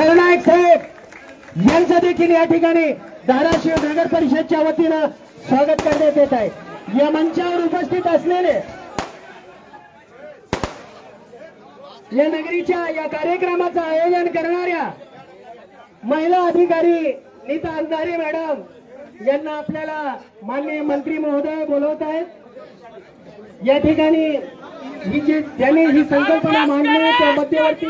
सरनाईक साहेब यांचं देखील या ठिकाणी धाराशिव नगर परिषदच्या वतीनं स्वागत करण्यात येत आहे. या मंचावर उपस्थित असलेले या नगरीच्या या कार्यक्रमाचं आयोजन करणाऱ्या महिला अधिकारी नीता अंधारे मॅडम यांना आपल्याला माननीय मंत्री महोदय बोलवत आहेत. या ठिकाणी ही जी ज्यांनी ही संकल्पना मांडली त्या मध्यवर्ती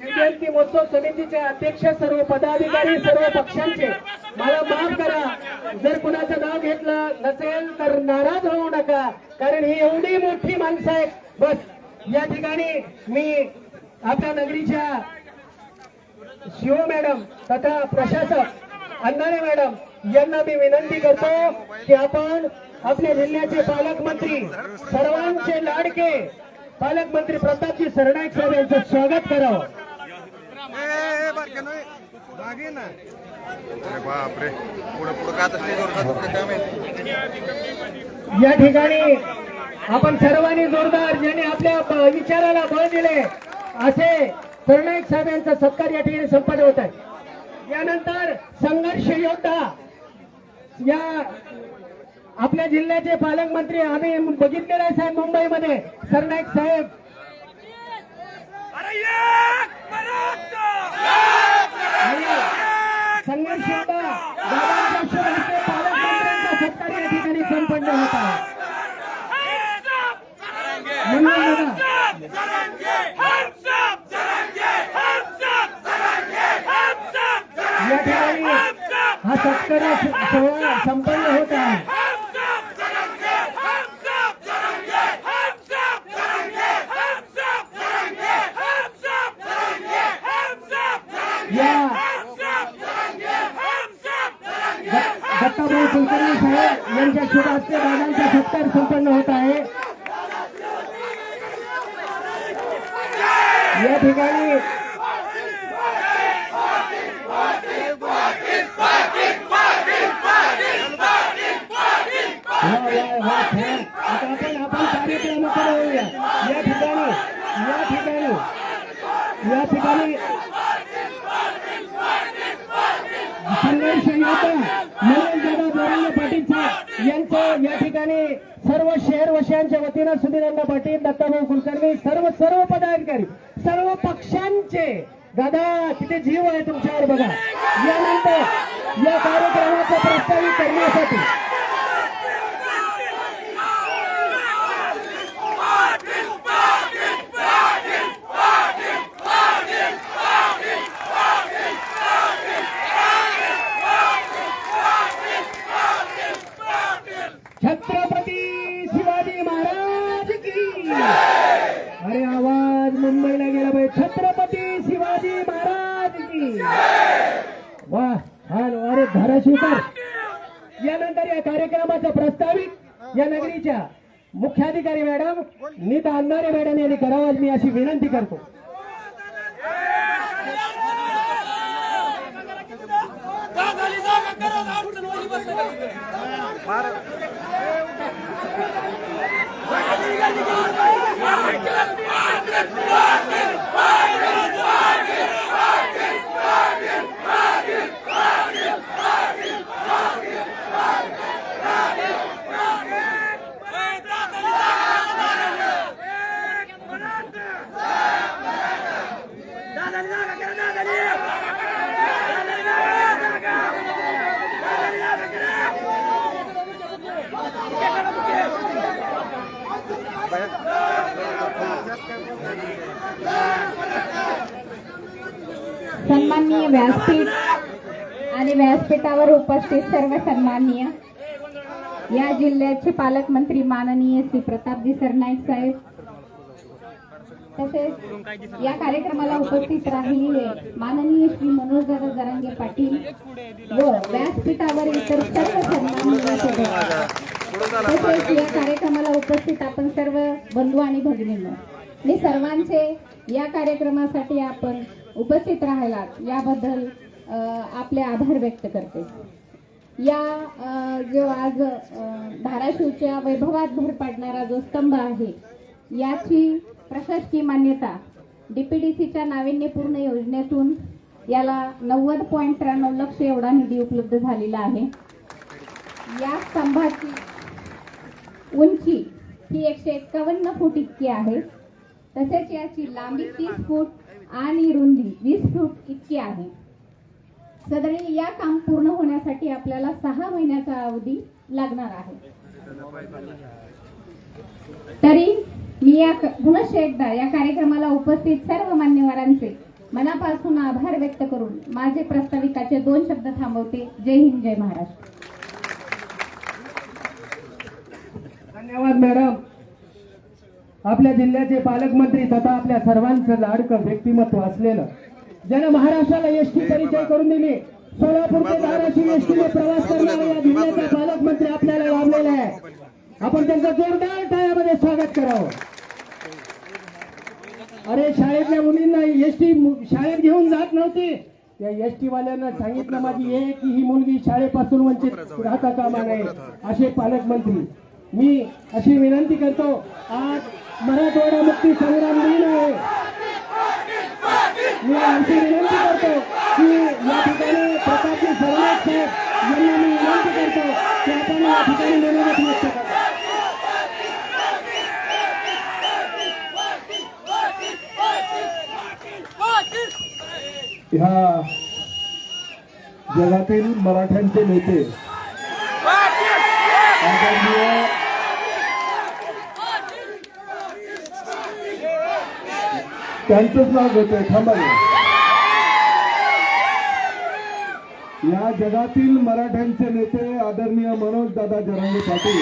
विद्यार्थी महोत्सव समितीचे अध्यक्ष सर्व पदाधिकारी सर्व पक्षांचे. मला माफ करा. जर कुणाचं नाव घेतलं नसेल तर नाराज होऊ नका. कारण ही एवढी मोठी माणसं आहेत. बस. या ठिकाणी मी आपल्या नगरीच्या शिव मॅडम तथा प्रशासक अंधारे मॅडम यांना मी विनंती करतो की आपण आपल्या जिल्ह्याचे पालकमंत्री सर्वांचे लाडके पालकमंत्री प्रतापजी सरनाईक साहेब यांचं स्वागत करावं. बापरे. पुढे पुढे का या ठिकाणी आपण सर्वांनी जोरदार ज्यांनी आपल्या विचाराला बळ दिले असे सरनाईक साहेब यांचा सत्कार या ठिकाणी संपन्न होत आहे. यानंतर संघर्ष योद्धा या आपल्या जिल्ह्याचे पालकमंत्री आम्ही बघितलेले आहे साहेब मुंबईमध्ये सरनाईक साहेब. संघर्ष सत्कार या ठिकाणी संपन्न होत. या ठिकाणी हा सत्कार सोहळा संपन्न होत कुलकर्णी साहेब यांच्या शुभ हस्ते दादांचा सत्कार संपन्न होत आहे. या ठिकाणी वा, वा, वा, छान. आता आपण आपण कार्यक्रमाकडे वळूया या ठिकाणी या ठिकाणी या ठिकाणी संघर्ष योद्धा मनोज दादा बोरांगे पाटील साहेब यांचं या ठिकाणी सर्व शहरवासियांच्या वतीनं सुधीरांना पाटील दत्ताभाऊ कुलकर्णी सर्व सर्व पदाधिकारी सर्व पक्षांचे दादा किती जीव आहे तुमच्यावर बघा. यानंतर या कार्यक्रमाचं प्रस्तावित करण्यासाठी छत्रपती शिवाजी महाराज की अरे आवाज मुंबईला गेला पाहिजे छत्रपती शिवाजी महाराज की वा हा अरे धाराशिवकर यानंतर या कार्यक्रमाचं प्रस्तावित या नगरीच्या मुख्याधिकारी मॅडम नीता अंधारे मॅडम यांनी करावं मी अशी विनंती करतो. सन्माननीय व्यासपीठ आणि व्यासपीठावर उपस्थित सर्व सन्माननीय या जिल्ह्याचे पालकमंत्री माननीय श्री प्रतापजी सरनाईक साहेब तसेच या कार्यक्रमाला उपस्थित राहिलेले माननीय श्री मनोजदादा जरांगे पाटील व व्यासपीठावर इतर सर्व सन्माननीय तसेच या कार्यक्रमाला उपस्थित आपण सर्व बंधू आणि भगिनींनो. मी सर्वांचे या कार्यक्रमासाठी आपण उपस्थित राहिलात याबद्दल आपले आभार व्यक्त करते. या जो आज धाराशिवच्या वैभवात भर पाडणारा जो स्तंभ आहे याची प्रशासकीय मान्यता डी पी डी सीच्या नाविन्यपूर्ण योजनेतून याला नव्वद पॉईंट त्र्याण्णव लक्ष एवढा निधी उपलब्ध झालेला आहे. या स्तंभाची उंची ही एकशे एक्कावन्न फूट इतकी आहे. तसेच याची लांबी तीस फूट आणि रुंदी वीस फूट इतकी आहे. सदरी या काम पूर्ण होण्यासाठी आपल्याला सहा महिन्याचा अवधी लागणार आहे. तरी मी या क- एकदा या कार्यक्रमाला उपस्थित सर्व मान्यवरांचे मनापासून आभार व्यक्त करून माझे प्रस्ताविकाचे दोन शब्द थांबवते. जय हिंद जय महाराष्ट्र. धन्यवाद मॅडम. आपल्या जिल्ह्याचे पालकमंत्री तथा आपल्या सर्वांचं लाडकं व्यक्तिमत्व असलेलं. ज्यानं महाराष्ट्राला एसटी परिचय करून दिली. सोलापूर ते धाराशिव एसटीने प्रवास करणारा या जिल्ह्याचा पालकमंत्री आपल्याला लाभलेला आहे. आपण त्यांचं जोरदार टाळ्यामध्ये स्वागत करावं. अरे शाळेतल्या मुलींना एसटी शाळेत घेऊन जात नव्हती. त्या एसटी वाल्यांना सांगितलं माझी हे की ही मुलगी शाळेपासून वंचित राहता कामा नये असे पालकमंत्री. मी अशी विनंती करतो आज मराठवाडा मुक्ती संग्राम दिन आहे. मी आणखी विनंती करतो की या ठिकाणी प्रतापजी सरनाथ साहेब यांना मी विनंती करतो की आपण या ठिकाणी मनोगत व्यक्त करा. ह्या जगातील मराठ्यांचे नेते त्यांचंच नाव घेतोय थांबा या जगातील मराठ्यांचे नेते आदरणीय मनोज दादा जरांगे पाटील.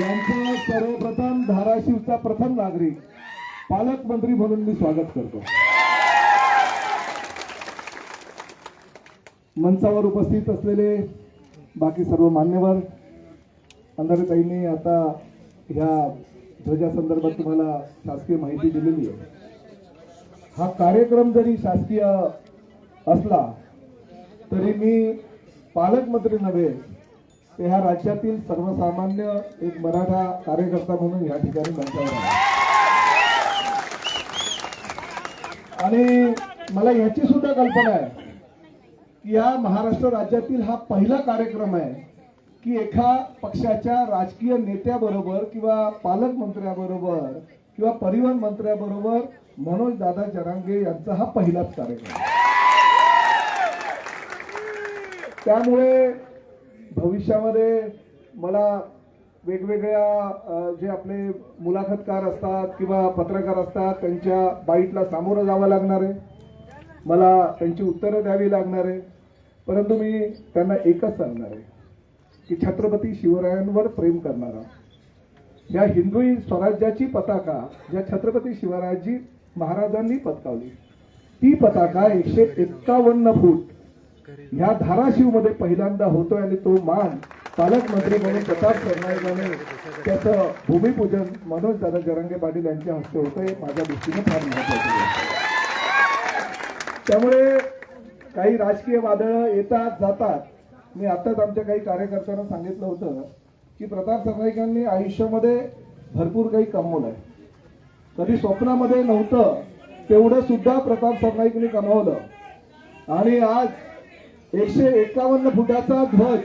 यांचं सर्वप्रथम धाराशिवचा प्रथम नागरिक पालकमंत्री म्हणून मी स्वागत करतो. मंचावर उपस्थित असलेले बाकी सर्व मान्यवर अंधारेताईंनी आता ह्या ध्वजासंदर्भात तुम्हाला शासकीय माहिती दिलेली आहे. हा कार्यक्रम जरी शासकीय असला तरी मी पालकमंत्री नव्हे ते ह्या राज्यातील सर्वसामान्य एक मराठा कार्यकर्ता म्हणून या ठिकाणी मंचावर आणि मला ह्याची सुद्धा कल्पना आहे की या महाराष्ट्र राज्यातील हा पहिला कार्यक्रम आहे. की एका पक्षाच्या राजकीय नेत्याबरोबर किंवा पालकमंत्र्याबरोबर किंवा परिवहन मंत्र्याबरोबर मनोज दादा जरांगे यांचा हा पहिलाच कार्यक्रम. त्यामुळे भविष्यामध्ये मला वेगवेगळ्या जे आपले मुलाखतकार असतात किंवा पत्रकार असतात त्यांच्या बाईटला सामोरं जावं लागणार आहे. मला त्यांची उत्तरं द्यावी लागणार आहे. परंतु मी त्यांना एकच सांगणार आहे. की छत्रपती शिवरायांवर प्रेम करणारा. या हिंदू स्वराज्याची पताका ज्या छत्रपती शिवरायाजी महाराजांनी पतकावली ती पताका एकशे एक्कावन्न फूट. ह्या धाराशिवमध्ये पहिल्यांदा होतोय आणि तो मान पालकमंत्री म्हणून प्रताप सरनाईकाने त्याचं भूमिपूजन मनोज दादा जरांगे पाटील यांच्या हस्ते होतंय. माझ्या दृष्टीने फार महत्वाचं त्यामुळे काही राजकीय वादळं येतात जातात. मी आताच आमच्या काही कार्यकर्त्यांना सांगितलं होतं की प्रताप सरनाईकांनी आयुष्यामध्ये भरपूर काही कमवलं आहे. कधी स्वप्नामध्ये नव्हतं तेवढं सुद्धा प्रताप सरनाईकने कमावलं. आणि आज एकशे एकावन्न फुटाचा ध्वज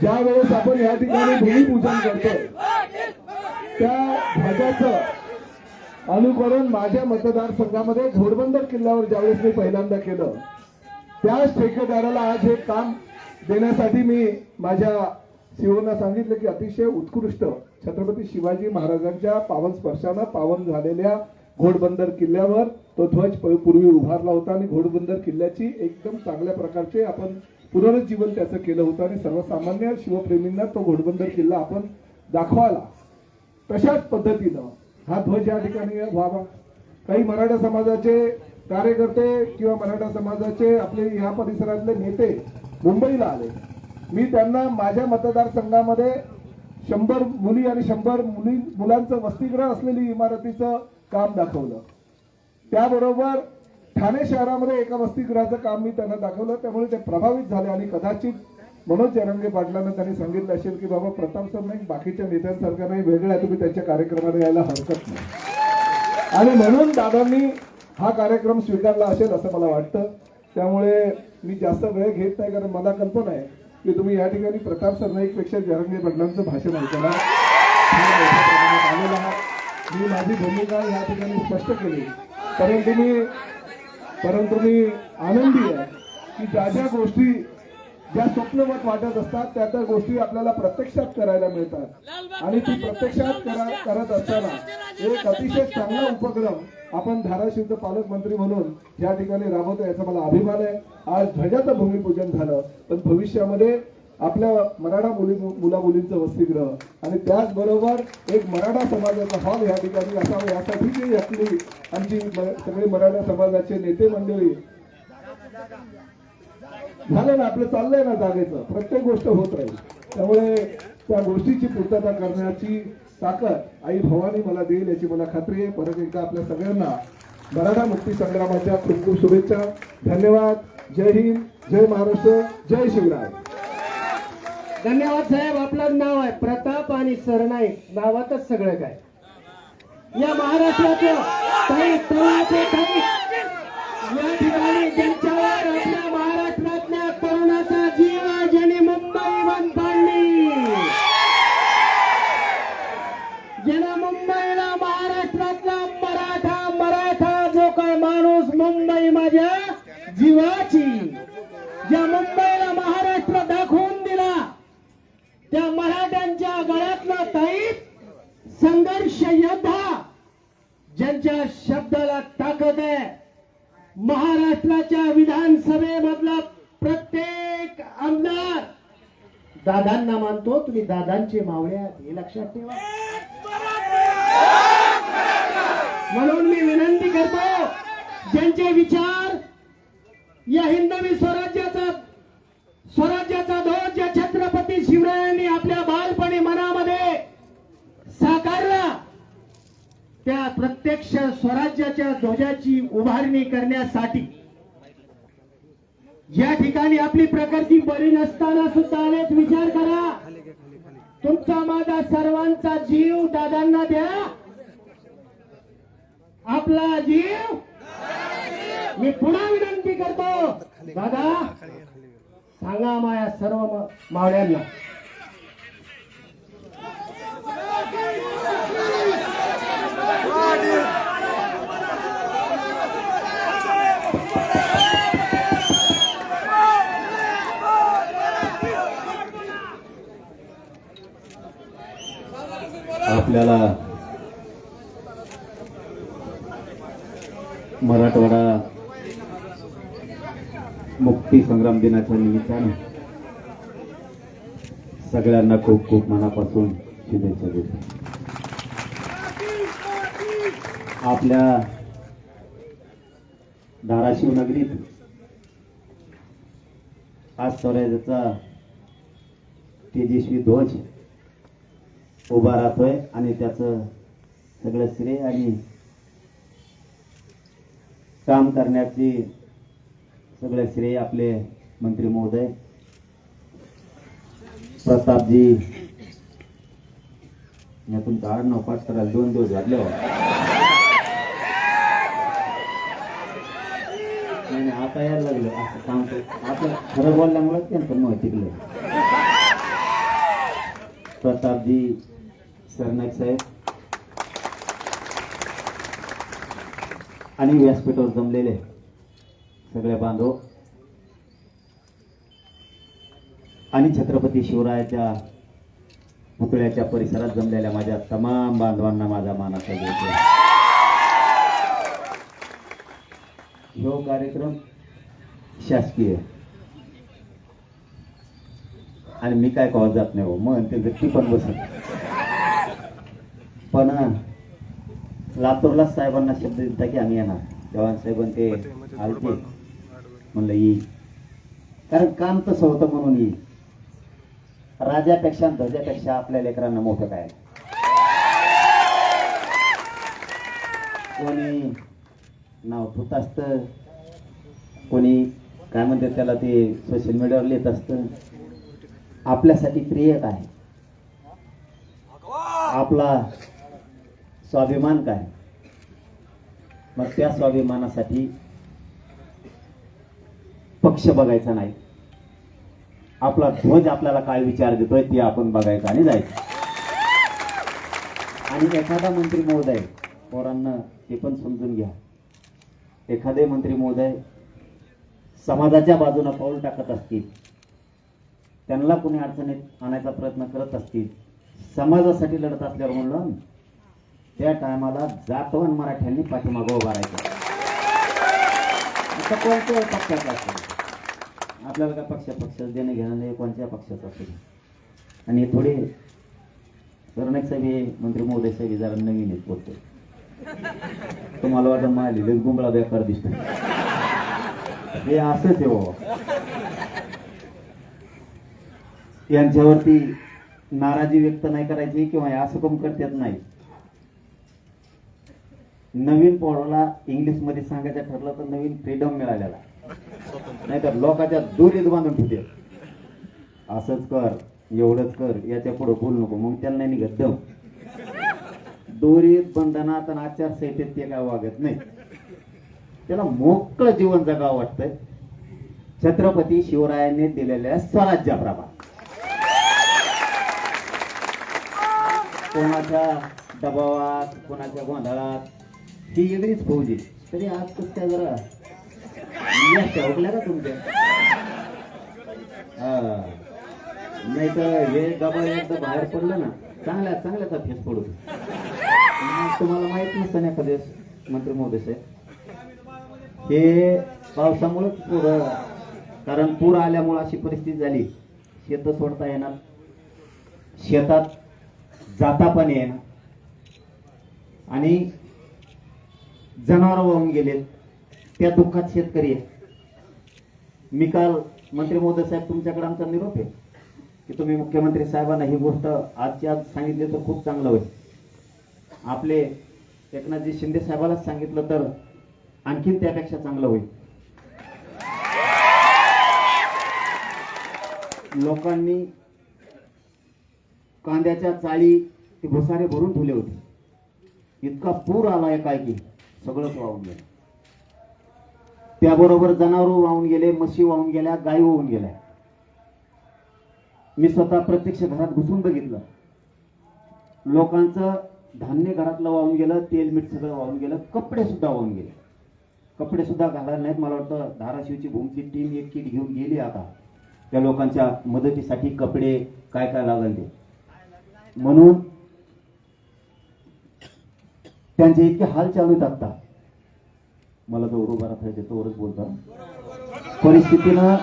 ज्या वेळेस आपण या ठिकाणी भूमिपूजन करतोय त्या ध्वजाचं अनुकरण माझ्या मतदारसंघामध्ये घोडबंदर किल्ल्यावर ज्यावेळेस मी पहिल्यांदा केलं त्याच ठेकेदाराला आज हे काम देण्यासाठी मी माझ्या सीओना सांगितलं की अतिशय उत्कृष्ट छत्रपती शिवाजी महाराजांच्या पावन स्पर्शानं पावन झालेल्या घोडबंदर किल्ल्यावर तो ध्वज प- पूर्वी उभारला होता आणि घोडबंदर किल्ल्याची एकदम चांगल्या प्रकारचे आपण पुनरुज्जीवन त्याचं केलं होतं आणि सर्वसामान्य शिवप्रेमींना तो घोडबंदर किल्ला आपण दाखवाला तशाच पद्धतीनं हा ध्वज या ठिकाणी व्हावा. काही मराठा समाजाचे कार्यकर्ते किंवा मराठा समाजाचे आपले या परिसरातले नेते मुंबईला आले. मी त्यांना माझ्या मतदारसंघामध्ये शंभर मुली आणि शंभर मुली मुलांचं वसतिगृह असलेली इमारतीचं काम दाखवलं. त्याबरोबर ठाणे शहरामध्ये एका वसतिगृहाचं काम मी त्यांना दाखवलं. त्यामुळे ते प्रभावित झाले आणि कदाचित मनोज जरंगे पाटलांना त्यांनी सांगितलं असेल की बाबा प्रताप सर नाही बाकीच्या नेत्यांसारखं नाही वेगळं आहे तुम्ही त्यांच्या कार्यक्रमाला यायला हरकत नाही. आणि म्हणून दादांनी हा कार्यक्रम स्वीकारला असेल असं मला वाटतं. त्यामुळे मी जास्त वेळ घेत नाही कारण मला कल्पना आहे की तुम्ही या ठिकाणी प्रताप सरनाईकपेक्षा जरंगे पाटलांचं भाषण ऐकायला आलेलं आहात. मी माझी भूमिका या ठिकाणी स्पष्ट केली. परंतु मी परंतु मी आनंदी आहे की ज्या ज्या गोष्टी ज्या स्वप्नवत वाटत असतात त्या त्या गोष्टी आपल्याला प्रत्यक्षात करायला मिळतात. आणि ती प्रत्यक्षात करा करत असताना एक अतिशय चांगला उपक्रम आपण धाराशिवचं पालकमंत्री म्हणून या ठिकाणी राबवतो याचा मला अभिमान आहे. आज ध्वजाचं भूमिपूजन झालं पण भविष्यामध्ये आपल्या मराठा मुली मुला मुलींचं वसतिगृह आणि त्याचबरोबर एक मराठा समाजाचा हॉल या ठिकाणी असावं यासाठी जी आपली आमची सगळे मराठा समाजाचे नेते मंडळी झालं ना आपलं चाललंय ना जागेचं. प्रत्येक गोष्ट होत राहील. त्यामुळे त्या गोष्टीची पूर्तता करण्याची ताकद आई भवानी मला देईल याची मला खात्री आहे. परत एकदा आपल्या सगळ्यांना मराठा मुक्ती संग्रामाच्या खूप खूप शुभेच्छा. धन्यवाद. जय हिंद. जय महाराष्ट्र. जय शिवराय. धन्यवाद साहेब. आपलं नाव आहे प्रताप आणि सरनाईक. नावातच सगळं काय. या महाराष्ट्राचं काही तरुणाचे काही या ठिकाणी ज्यांच्यावर कैद संघर्ष योद्धा ज्यांच्या शब्दाला ताकद आहे महाराष्ट्राच्या विधानसभेमधला प्रत्येक आमदार दादांना मानतो तुम्ही दादांचे मावळे आहात हे लक्षात ठेवा. म्हणून मी विनंती करतो ज्यांचे विचार या हिंदवी स्वराज्याचा त्या प्रत्यक्ष स्वराज्याच्या ध्वजाची उभारणी करण्यासाठी. या ठिकाणी आपली प्रकृती बरी नसताना सुद्धा आलेत विचार करा. तुमचा माझा सर्वांचा जीव दादांना द्या. आपला जीव मी पुन्हा विनंती करतो. दादा सांगा माया सर्व म- मावळ्यांना. आपल्याला मराठवाडा मुक्ती संग्राम दिनाच्या निमित्ताने सगळ्यांना खूप खूप मनापासून शुभेच्छा देतो. आपल्या धाराशिव नगरीत आज स्वराज्याचा तेजस्वी ध्वज उभा राहतोय आणि त्याचं सगळं श्रेय आणि काम करण्याची सगळं श्रेय आपले मंत्री महोदय प्रतापजी यातून काढ नऊ पाठ करायला दोन दिवस झाले हो. नाही आता यायला लागलं असं काम आता खरं बोलल्यामुळे त्यांचं मत टिकलं. प्रतापजी सरनाईक साहेब आणि व्यासपीठावर जमलेले सगळे बांधव. आणि छत्रपती शिवरायाच्या पुतळ्याच्या परिसरात जमलेल्या माझ्या तमाम बांधवांना माझा मानाचा घेतो ह्यो कार्यक्रम शासकीय. आणि मी काय कॉल जात नाही हो मग ते व्यक्ती पण बसत. पण लातूरला साहेबांना शब्द दिला की आम्ही येणार. तेव्हा साहेबांनी ते आलते. म्हणलं येईल कारण काम तसं होतं म्हणून येईल राजापेक्षा ध्वजापेक्षा आपल्या लेकरांना मोठं काय? कोणी नाव ठेवत असतं कोणी काय म्हणतात त्याला ते सोशल मीडियावर लिहित असतं आपल्यासाठी प्रिय काय? आपला स्वाभिमान काय? मग त्या स्वाभिमानासाठी पक्ष बघायचा नाही. आपला ध्वज आपल्याला काय विचार देतोय ते आपण बघायचं आणि जायचं. आणि एखादा मंत्री महोदय पोरांना ते पण समजून घ्या. एखादे मंत्री महोदय समाजाच्या बाजूने पाऊल टाकत असतील. त्यांना कोणी अडचणीत आणायचा प्रयत्न करत असतील. समाजासाठी लढत असल्यावर म्हणलं त्या टायमाला जातवन मराठ्यांनी पाठीमागं उभा राहायचं. आता कोणत्या पक्षाचा असेल आपल्याला काय पक्ष पक्ष देणं घेणं नाही कोणत्या पक्षाचं असेल आणि हे थोडे सरनाईक साहेब हे मंत्री महोदय साहेब जरा नवीन आहेत बोलतो तुम्हाला वाटतं माली लई गुंबळा बेकार दिसतो हे असंच आहे बाबा. यांच्यावरती नाराजी व्यक्त नाही करायची किंवा हे असं कम करतात नाही. नवीन पोराला इंग्लिशमध्ये सांगायचं ठरलं तर नवीन फ्रीडम मिळालेला. नाहीतर लोकांच्या दोरीत बांधून ठेवते. असंच कर एवढंच कर याच्यापुढे बोलू नको. मग त्यांना नाही निघत. दम. दोरीत बंधनात आणि आचारसंहितेत ते काय वागत नाही. त्याला मोकळं जीवन जगावं वाटतंय. छत्रपती शिवरायांनी दिलेल्या स्वराज्याप्रमाणे कोणाच्या दबावात कोणाच्या गोंधळात ती वेगळीच फौज. आहे तरी आज कुठच्या जरा यश का तुमच्या? हा. नाही तर हे दबाव एकदा बाहेर पडलं ना चांगल्या चांगल्याचा फेस पडू तुम्हाला माहीत नसतं ना एखाद्या मंत्री महोदय साहेब. हे पावसामुळेच पूर कारण पूर आल्यामुळे अशी परिस्थिती झाली. शेत सोडता येणार. शेतात जाता पण येणार. आणि जनावर वाहून गेले. त्या दुःखात शेतकरी आहे. मी काल मंत्री महोदय साहेब तुमच्याकडे आमचा निरोप आहे की तुम्ही मुख्यमंत्री साहेबांना ही गोष्ट आजची आज सांगितली तर खूप चांगलं होईल. आपले एकनाथजी शिंदे साहेबालाच सांगितलं तर आणखीन त्यापेक्षा चांगलं होईल. लोकांनी कांद्याच्या चाळी ते भुसारे भरून ठेवले होते. इतका पूर आला आहे काय की? सगळंच वाहून गेलं. त्याबरोबर जनावर वाहून गेले म्हशी वाहून गेल्या गाई वाहून गेल्या. मी स्वतः प्रत्यक्ष घरात घुसून बघितलं. लोकांचं धान्य घरातलं वाहून गेलं तेल मीठ सगळं वाहून गेलं कपडे सुद्धा वाहून गेले. कपडे सुद्धा घालायला नाहीत मला वाटतं धाराशिवची भूमची टीम एक किट घेऊन गेली आता. त्या लोकांच्या मदतीसाठी कपडे काय काय लागल ते. म्हणून त्यांचे इतके हाल चालू आहेत आता. मला जो उभा राहायचे तोवरच बोलतो. परिस्थितीनं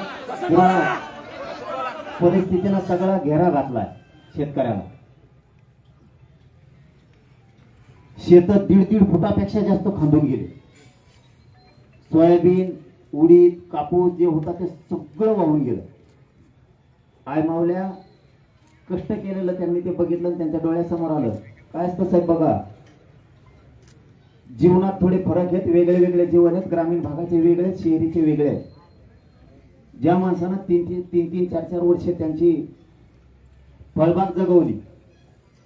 पुरा परिस्थितीनं सगळा घेरा घातलाय शेतकऱ्याला. शेत दीड दीड फुटापेक्षा जास्त खांदून गेले. सोयाबीन उडीद कापूस जे होता ते सगळं वाहून गेलं. आय मावल्या कष्ट केलेलं त्यांनी ते बघितलं त्यांच्या डोळ्यासमोर आलं. काय असतं साहेब बघा? जीवनात थोडे फरक आहेत वेगळे वेगळे जीवन आहेत ग्रामीण भागाचे वेगळे आहेत शहरीचे वेगळे आहेत. ज्या माणसानं तीन तीन तीन तीन चार चार वर्षे त्यांची फळबाग जगवली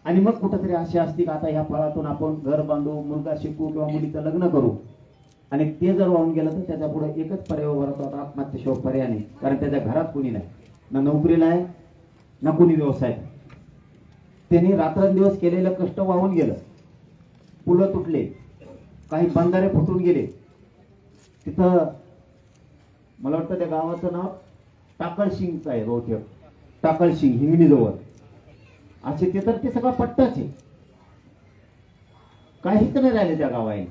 आणि मग कुठंतरी आशा असते की आता ह्या फळातून आपण घर बांधू मुलगा शिकू किंवा मुलीचं लग्न करू. आणि ते जर वाहून गेलं तर त्याच्या पुढे एकच पर्याय उभा राहतो आता आत्महत्येशिवाय पर्याय नाही. कारण त्याच्या घरात कुणी नाही. ना नोकरीला आहे ना कुणी व्यवसाय. त्यांनी रात्रंदिवस केलेलं कष्ट वाहून गेलं. पुलं तुटले. काही बंधारे फुटून गेले. तिथं मला वाटतं त्या गावाचं नाव टाकळशिंगचं आहे बहुतेक. टाकळशिंग हिंगणीजवळ. असे ते तर ते सगळं पट्टाच आहे. काहीच नाही राहिले त्या गावाने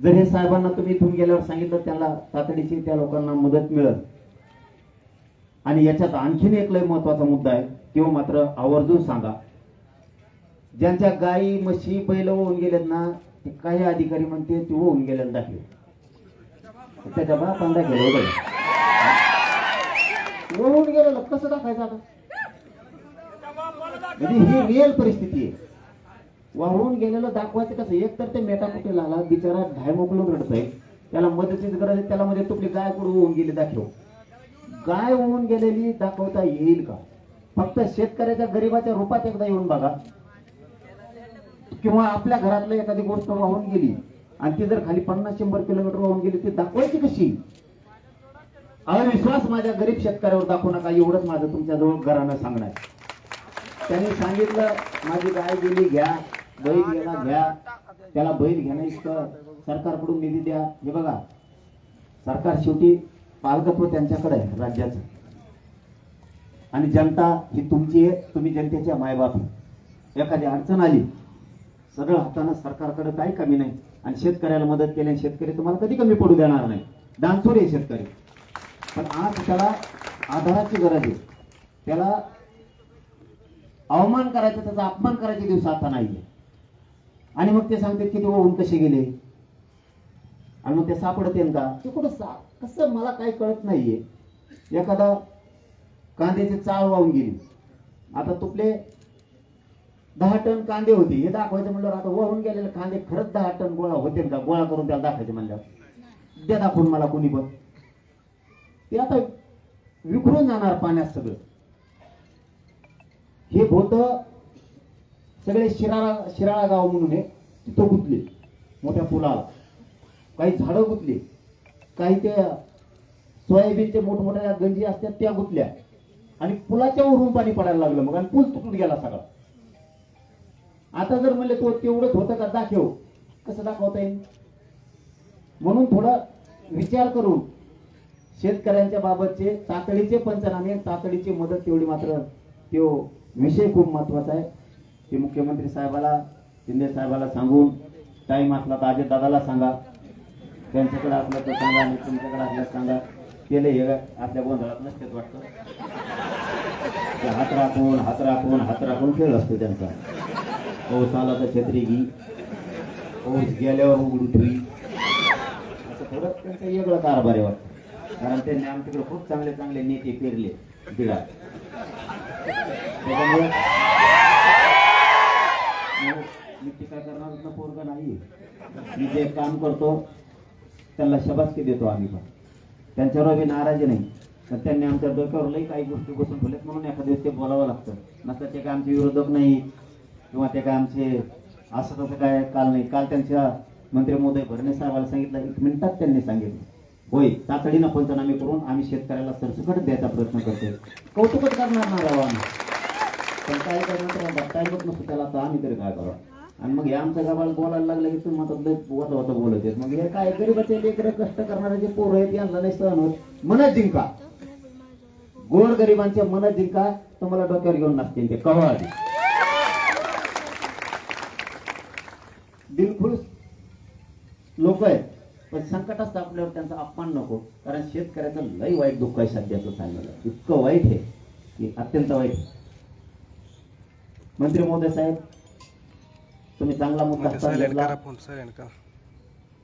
जर हे साहेबांना तुम्ही इथून गेल्यावर सांगितलं त्याला तातडीची त्या लोकांना मदत मिळत आणि याच्यात आणखीन एक लय महत्त्वाचा मुद्दा आहे तो मात्र आवर्जून सांगा. ज्यांच्या गायी म्हशी बैल होऊन गेलेत ना ते काही अधिकारी म्हणते ते होऊन गेलेलं दाखले त्याच्या बापांना गेलं होऊन गेलेलं कसं दाखायचं आता? म्हणजे ही रिअल परिस्थिती आहे. वाहून गेलेलं दाखवायचं कसं एक तर ते मेटाकुटे लाला बिचारा घाय मोकळून रडतंय. त्याला मदतीची गरज आहे त्याला म्हणजे तुपली गाय कुठं होऊन गेली दाखव. गाय होऊन गेलेली दाखवता येईल का? फक्त शेतकऱ्याच्या गरीबाच्या रूपात एकदा येऊन बघा. किंवा आपल्या घरातलं एखादी गोष्ट वाहून गेली आणि ती जर खाली पन्नास शंभर किलोमीटर वाहून गेली ती दाखवायची कशी? अविश्वास माझ्या गरीब शेतकऱ्यावर दाखवू नका एवढंच माझं तुमच्याजवळ घरानं सांगणार त्यांनी सांगितलं माझी गाय गेली घ्या. बैल गेला घ्या. त्याला बैल घेणं इतकं सरकारकडून निधी द्या. हे बघा सरकार शेवटी पालकत्व त्यांच्याकडे आहे राज्याचं. आणि जनता ही तुमची आहे तुम्ही जनतेच्या मायबाप एखादी अडचण आली सगळं हातानं सरकारकडे काही कमी नाही. आणि शेतकऱ्याला मदत केल्याने शेतकरी तुम्हाला कधी कमी पडू देणार नाही. डान्सोर आहे शेतकरी. पण आज त्याला आधाराची गरज आहे. त्याला अवमान करायचा त्याचा अपमान करायचे दिवस आता नाहीये. आणि मग ते सांगतात की ते ओहून कसे गेले? आणि मग ते सापडते का? ते कुठं सा कसं मला काही कळत नाहीये. एखादा कांद्याची चाळ वाहून गेली. आता तुपले दहा टन कांदे होते. हे दाखवायचं म्हणलं आता वाहून गेलेले कांदे खरंच दहा टन गोळा होते का गोळा करून त्याला दाखवायचे म्हणल्यावर. द्या दाखवून मला कोणी पण. ते आता विखरून जाणार पाण्यात सगळं. हे भोत सगळे शिराळा शिराळा गाव म्हणून हे तिथं गुतले मोठ्या पुलाला. काही झाडं गुतली. काही ते सोयाबीनचे मोठमोठ्या गंजी असतात त्या गुतल्या. आणि पुलाच्या वरून पाणी पडायला लागलं मग आणि पूल तुटून गेला सगळा. आता जर म्हणले तो तेवढंच होतं का दाखव. कसं दाखवता येईल म्हणून थोडा विचार करून शेतकऱ्यांच्या बाबतचे तातडीचे पंचनामे तातडीची मदत तेवढी मात्र तो विषय खूप महत्त्वाचा आहे. ते मुख्यमंत्री साहेबाला शिंदे साहेबाला सांगून टाईम असला तर अजित दादाला सांगा. त्यांच्याकडे असलं तर सांगा आणि तुमच्याकडे असल्यास सांगा. केले हे आपल्या गोंधळात नसतेच वाटतं. हात राखून हात राखून हात राखून खेळ असतो त्यांचा. पाऊस आला तर छत्री घी पाऊस गेल्यावर उघडू ठेवी असं थोडं त्यांचं वेगळं कारभार आहे वाटतं कारण त्यांनी आमच्याकडे खूप चांगले चांगले नेते पेरले बिडा। त्याच्यामुळे मी- टीका करणार ना पोरगा नाही मी जे काम करतो त्यांना शबासकी देतो आम्ही पण त्यांच्यावर आम्ही नाराजी नाही। तर त्यांनी आमच्या डोक्यावर लई काही गोष्टी बसून ठेवल्यात म्हणून एखाद्या दिवस ते बोलावं लागतं नसतं ते काय आमचे विरोधक नाही किंवा ते काय आमचे असं तसं काय काल नाही. काल त्यांच्या मंत्री महोदय भरणे साहेबाला सांगितलं एक मिनिटात त्यांनी सांगितलं. होय तातडीनं पंचनामे करून आम्ही शेतकऱ्याला सरसकट द्यायचा प्रयत्न करतोय. कौतुकच करणार ना राव आम्ही. पण काय करणार तर टाईमच नसतो त्याला आता आम्ही तरी काय करावं? आणि मग हे आमच्या गावाला बोलायला लागलं की तुम्ही आता वत वता बोलत आहेत. मग हे काय गरीबाचे लेकरं कष्ट करणारे जे पोरं आहेत यांना नाही सहन होत. मनच जिंका. गोर गरिबांचे मन जिंका तुम्हाला डोक्यावर घेऊन नसतील ते. कवा दिलखुश लोक आहेत. पण संकट असतं आपल्यावर त्यांचा अपमान नको. कारण शेतकऱ्याचं लय वाईट दुःख आहे सध्याचं चाललेलं इतकं वाईट आहे की अत्यंत वाईट. मंत्री महोदय साहेब तुम्ही चांगला मुद्दा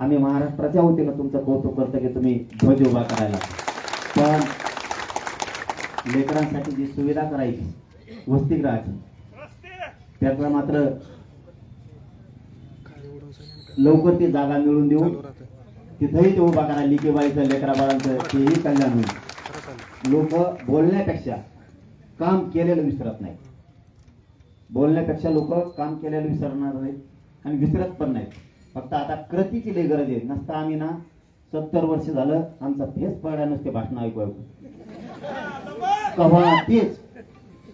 आम्ही महाराष्ट्राच्या वतीनं तुमचं कौतुक करतो की तुम्ही ध्वज उभा करायला. पण लेकरांसाठी जी सुविधा करायची वसतिगृहाची त्याचा मात्र लवकर ती जागा मिळून देऊन तिथंही ते उभा करा लिकेबाईचं लेकरा बाळांचं तेही कल्याण होईल. लोक बोलण्यापेक्षा काम केलेलं विसरत नाही बोलण्यापेक्षा लोक काम केलेलं विसरणार नाहीत आणि विसरत पण नाहीत. फक्त आता कृतीची लई गरज आहे. नसता आम्ही ना सत्तर वर्ष झालं आमचा फेस पडला नसते भाषण ऐकू ऐकू कव्हा तेच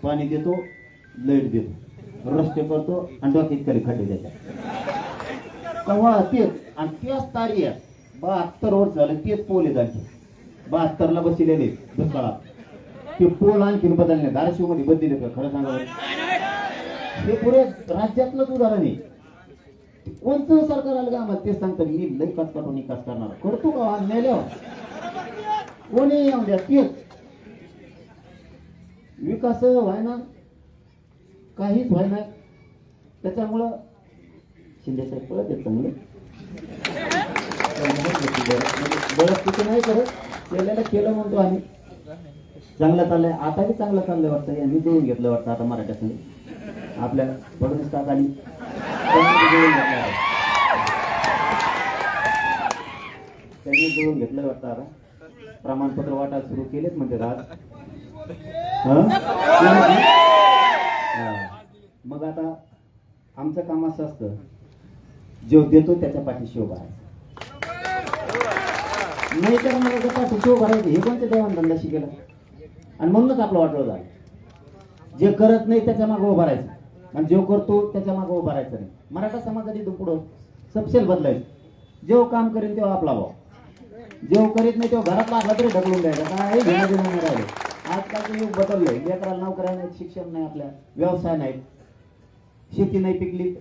पाणी देतो लाइट देतो रस्ते करतो आणि डोक्यात खड्डे देतात. तेव्हा तेच आणि तेच तारी बहात्तर वर्ष झालं तेच पोल आहेत आणखी. बहात्तरला बसलेले दुष्काळात ते पोल आणखीन बदलले धाराशिवमध्ये बदलले का खरं सांगा ते हे पुरे राज्यातलंच उदाहरण आहे. कोणतं सरकार आलं का आम्हाला तेच सांगतात मी लई कट काढून निकास करणार. करतो का आज मेल्यावर? कोणी येऊन द्या तेच. विकास व्हायना काहीच व्हायना. त्याच्यामुळं शिंदे साहेब पळत आहेत चांगले बळच तिथे नाही करत केलेलं केलं म्हणतो आम्ही चांगलं चाललंय आता बी चांगलं चाललंय वाटतं यांनी जुळून घेतलं वाटतं आता मराठ्यात आपल्या फडणवीस काकानी त्यांनी घेतलं त्यांनी जुळून घेतलं वाटतं आता प्रमाणपत्र वाटायला सुरू केलेत म्हणजे आज मग आता आमचं काम असं असतं. जो देतो त्याच्या पाठीशी उभा आहे नाही तर मला त्या पाठीशी उभा राहायचं. हे कोणत्या देवान धंदा शिकेला? आणि म्हणूनच आपलं वाटलं झालं. जे करत नाही त्याच्यामागे उभा राहायचं. आणि जो करतो त्याच्यामागे उभा राहायचं नाही. मराठा समाजात इथून पुढं सबसेल बदलायचं. जेव्हा काम करेन तेव्हा आपला भाव. जेव्हा करीत नाही तेव्हा घरातला आपला तरी ढकलून द्यायचा. काय घेणं राहिलं. आजकालचं युग बदललंय लेकराला नोकऱ्या नाहीत शिक्षण नाही आपल्या. व्यवसाय नाहीत. शेती नाही पिकली.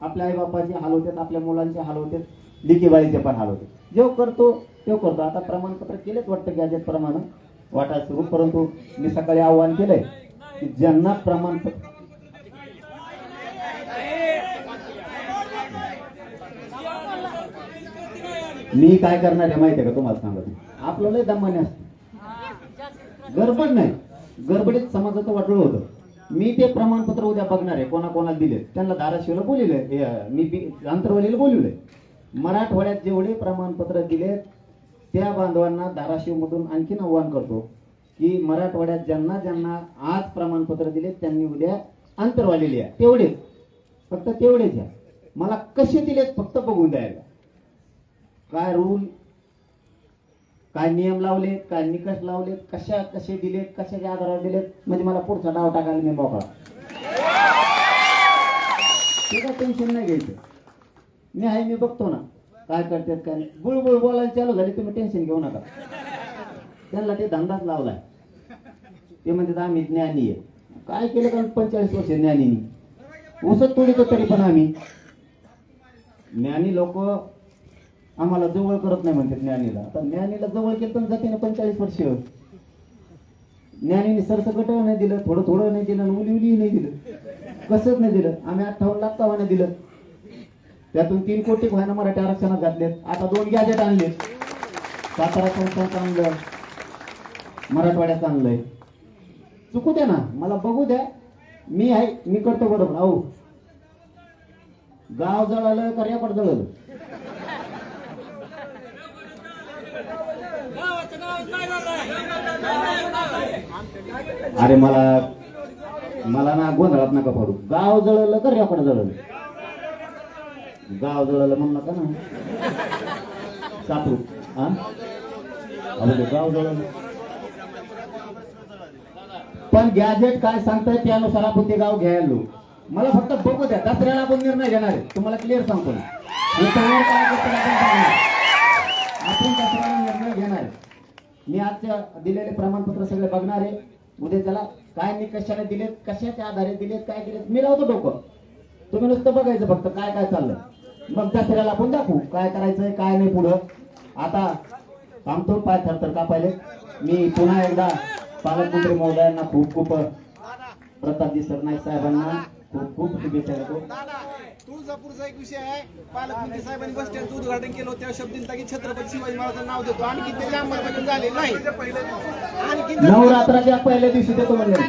आपल्या आईबापाचे हाल होतात आपल्या मुलांचे हाल होतात लिकीबाळीचे पण हाल होते. जेव्हा करतो तेव्हा करतो. आता प्रमाणपत्र केलेच वाटतं गॅजेट प्रमाणे वाटा सुरू परंतु मी सकाळी आव्हान केलंय की ज्यांना प्रमाणपत्र मी काय करणार आहे माहिती आहे का? तुम्हाला सांगत. आपलं लय दमाने असतं. गडबड नाही. गडबडीत समाजाचं वाटलं होतं. मी ते प्रमाणपत्र उद्या बघणार आहे. कोणाकोणाला दिले त्यांना धाराशिवला बोलिले मी अंतरवलीला आंतरवालीला मराठवाड्यात जेवढे प्रमाणपत्र दिले त्या बांधवांना धाराशिव मधून आणखीन आव्हान करतो की मराठवाड्यात ज्यांना ज्यांना आज प्रमाणपत्र दिले त्यांनी उद्या आंतरवाली लिहा तेवढेच. फक्त तेवढेच घ्या मला कसे दिलेत फक्त बघून द्यायला. काय रूल काय नियम लावलेत काय निकष लावलेत कशा कसे दिलेत कशाच्या आधारावर दिलेत? म्हणजे मला पुढचा डाव टाकायला मी मोकळा. ते काय टेन्शन नाही घ्यायचं. मी आहे मी बघतो ना. काय करतात काय नाही. बुळबुळ बोलायला चालू झाली तुम्ही टेन्शन घेऊ नका. त्यांना ते धंदाच लावलाय. ते म्हणतात आम्ही ज्ञानी आहे. काय केलं का पंचेचाळीस वर्ष ज्ञानीनी? उसत तोडीतो तरी पण आम्ही. ज्ञानी लोक आम्हाला जवळ करत नाही म्हणते ज्ञानीला. आता ज्ञानीला जवळ केलं तर जाते ना पंचेचाळीस वर्ष. ज्ञानीने सरसकट नाही दिलं थोडं थोडं नाही दिलं उली उली नाही दिलं. कसंच नाही दिलं. आम्ही अठ्ठावन्न लाख का दिलं त्यातून तीन कोटी व्हायना मराठी आरक्षणात घातलेत. आता दोन गॅजेट आणले सातारा संस्थांचं आणलं मराठवाड्यात आणलंय चुकू द्या ना. मला बघू द्या. मी आहे मी करतो बरोबर. अहो गाव जळालं का रेपड जळलं. अरे मला मला ना गोंधळात नका पडू. गाव जळलं तर रेपड जळलं. गाव जळलं म्हणू नका ना सापरू हा गाव जळलं. पण गॅजेट काय सांगताय त्यानुसार आपण ते गाव घ्यायला लो. मला फक्त बघू द्या दसऱ्याला आपण निर्णय घेणार आहे. तुम्हाला क्लिअर सांगतो आपण सांगणार. आपण दसऱ्याला निर्णय घेणार आहे मी आजच्या दिलेले प्रमाणपत्र सगळे बघणार आहे. उद्या त्याला काय निकषाने दिलेत कशाच्या आधारे दिलेत काय दिलेत मी लावतो डोकं. तुम्ही नुसतं बघायचं फक्त काय काय चाललंय. मग दसऱ्याला आपण दाखवू काय करायचंय काय नाही पुढं. आता थांबतो पाय थरथर पहिले. मी पुन्हा एकदा पालकमंत्री महोदयांना खूप खूप प्रतापजी सरनाईक साहेबांना. खूप खूप शुभेच्छा देतो. तुळजापूरचा एक विषय आहे. पालकमंत्री साहेबांनी बस स्टँडचं उद्घाटन केलं होतं. त्या शब्दींता की छत्रपती शिवाजी महाराजांचं नाव देतो. आणखी त्याची अंमलबजावणी झाली नाही. आणखी नवरात्राच्या पहिल्या दिवशी देतो म्हणजे.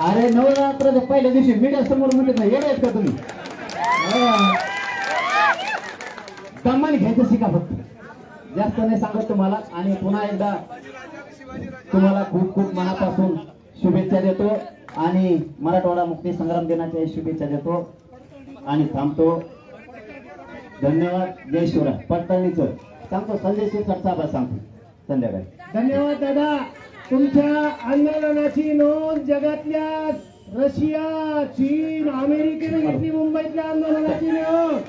अरे नवरात्राच्या पहिल्या दिवशी मीडिया समोर म्हणत नाही येणार का तुम्ही? दमाने घ्यायचं शिका फक्त. जास्त नाही सांगत तुम्हाला. आणि पुन्हा एकदा तुम्हाला खूप खूप मनापासून शुभेच्छा देतो. आणि मराठवाडा मुक्ती संग्राम दिनाच्या शुभेच्छा देतो आणि थांबतो. धन्यवाद. जय शिवराय. पडताळणीचं सांगतो संजय शिरसाट साहेब सांगतो. संध्याकाळी. धन्यवाद दादा. तुमच्या आंदोलनाची नोंद जगातल्या रशिया चीन अमेरिकेने घेतली मुंबईतल्या आंदोलनाची नोंद.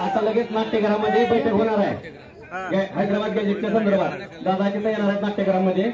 आता लगेच नाट्यगृहामध्ये बैठक होणार आहे. हैदराबाद गॅजेटच्या संदर्भात दादा तिथे येणार आहेत नाट्यगृहामध्ये